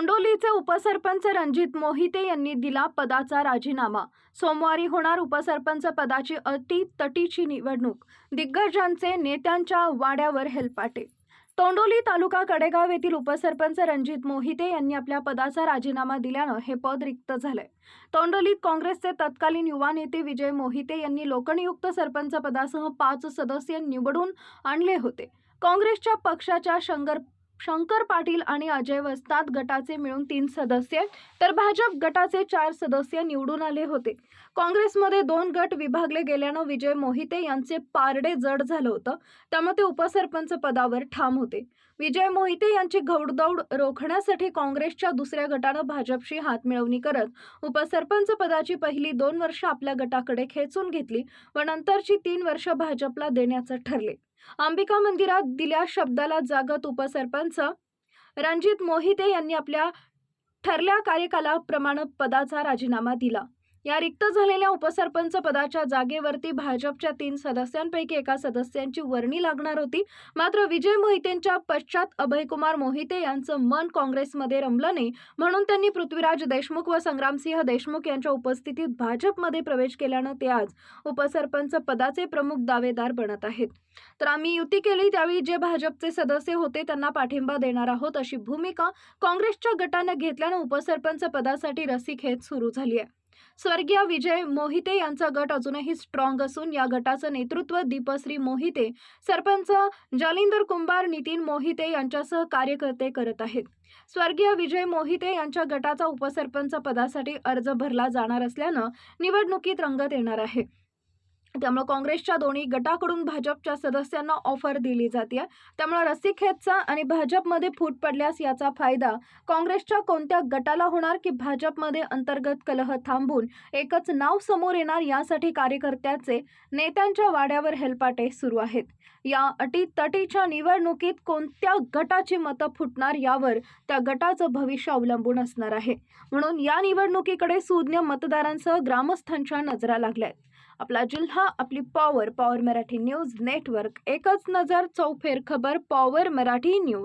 तोंडोलीचे उपसरपंच रणजित मोहिते यांनी दिला पदाचा राजीनामा. सोमवारी होणार उपसरपंच पदाची अटी तटीची निवडणूक. दिग्गजांचे नेत्यांच्या वाड्यावर हेलपाटे. तोंडोली तालुका कडेगाव येथील उपसरपंच रणजित मोहिते यांनी आपल्या पदाचा राजीनामा दिल्यानं हे पद रिक्त झालंय. तोंडोलीत काँग्रेसचे तत्कालीन युवा नेते विजय मोहिते यांनी लोकनियुक्त सरपंच पदासह पाच सदस्य निवडून आणले होते. काँग्रेसच्या पक्षाच्या शंकर शंकर पाटील आणि अजय वस्ताद गटाचे मिळून तीन सदस्य तर भाजप गटाचे चार सदस्य निवडून आले होते. काँग्रेसमध्ये दोन गट विभागले गेल्यानं विजय मोहिते यांचे पारडे जड झालं होतं. त्यामुळे ते उपसरपंच पदावर ठाम होते. विजय मोहिते यांची घौडदौड रोखण्यासाठी काँग्रेसच्या दुसऱ्या गटानं भाजपशी हातमिळवणी करत उपसरपंच पदाची पहिली दोन वर्ष आपल्या गटाकडे खेचून घेतली व नंतरची तीन वर्ष भाजपला देण्याचं ठरले. अंबिका मंदिरात दिल्या शब्दाला जागत उपसरपंच रणजित मोहिते यांनी आपल्या ठरल्या कार्यकालाप्रमाणे पदाचा राजीनामा दिला. या रिक्त झालेल्या उपसरपंच पदाच्या जागेवरती भाजपच्या तीन सदस्यांपैकी एका सदस्यांची वर्णी लागणार होती. मात्र विजय मोहितेंच्या पश्चात अभयकुमार मोहिते यांचं मन काँग्रेसमध्ये रमलं नाही. म्हणून त्यांनी पृथ्वीराज देशमुख व संग्रामसिंह देशमुख यांच्या उपस्थितीत भाजपमध्ये प्रवेश केल्यानं ते आज उपसरपंच पदाचे प्रमुख दावेदार बनत आहेत. तर आम्ही युती केली त्यावेळी जे भाजपचे सदस्य होते त्यांना पाठिंबा देणार आहोत अशी भूमिका काँग्रेसच्या गटानं घेतल्यानं उपसरपंच पदासाठी रस्सीखेच सुरू झाली आहे. स्वर्गीय विजय मोहिते यांचा गट अजूनही स्ट्रॉंग असून या गटाचं नेतृत्व दीपश्री मोहिते सरपंच जालिंदर कुंभार नितीन मोहिते यांच्यासह कार्यकर्ते करत आहेत. स्वर्गीय विजय मोहिते यांच्या गटाचा उपसरपंच पदासाठी अर्ज भरला जाणार असल्यानं निवडणुकीत रंगत येणार आहे. त्यामुळे काँग्रेसच्या दोन्ही गटाकडून भाजपच्या सदस्यांना ऑफर दिली जाते त्यामुळे रस्सीखेचचा आणि भाजपमध्ये फूट पडल्यास याचा फायदा काँग्रेसच्या कोणत्या गटाला होणार की भाजपमध्ये अंतर्गत कलह थांबून एकच नाव समोर येणार यासाठी कार्यकर्त्याचे नेत्यांच्या वाड्यावर हेलपाटे सुरू आहेत. या अटी तटीच्या निवडणुकीत कोणत्या गटाची मतं फुटणार यावर त्या गटाचं भविष्य अवलंबून असणार आहे. म्हणून या निवडणुकीकडे सुज्ञ मतदारांसह ग्रामस्थांच्या नजरा लागल्या आहेत. आपला जिल्हा आपली power power Marathi news network एकच नजर चौफेर खबर पॉवर मराठी न्यूज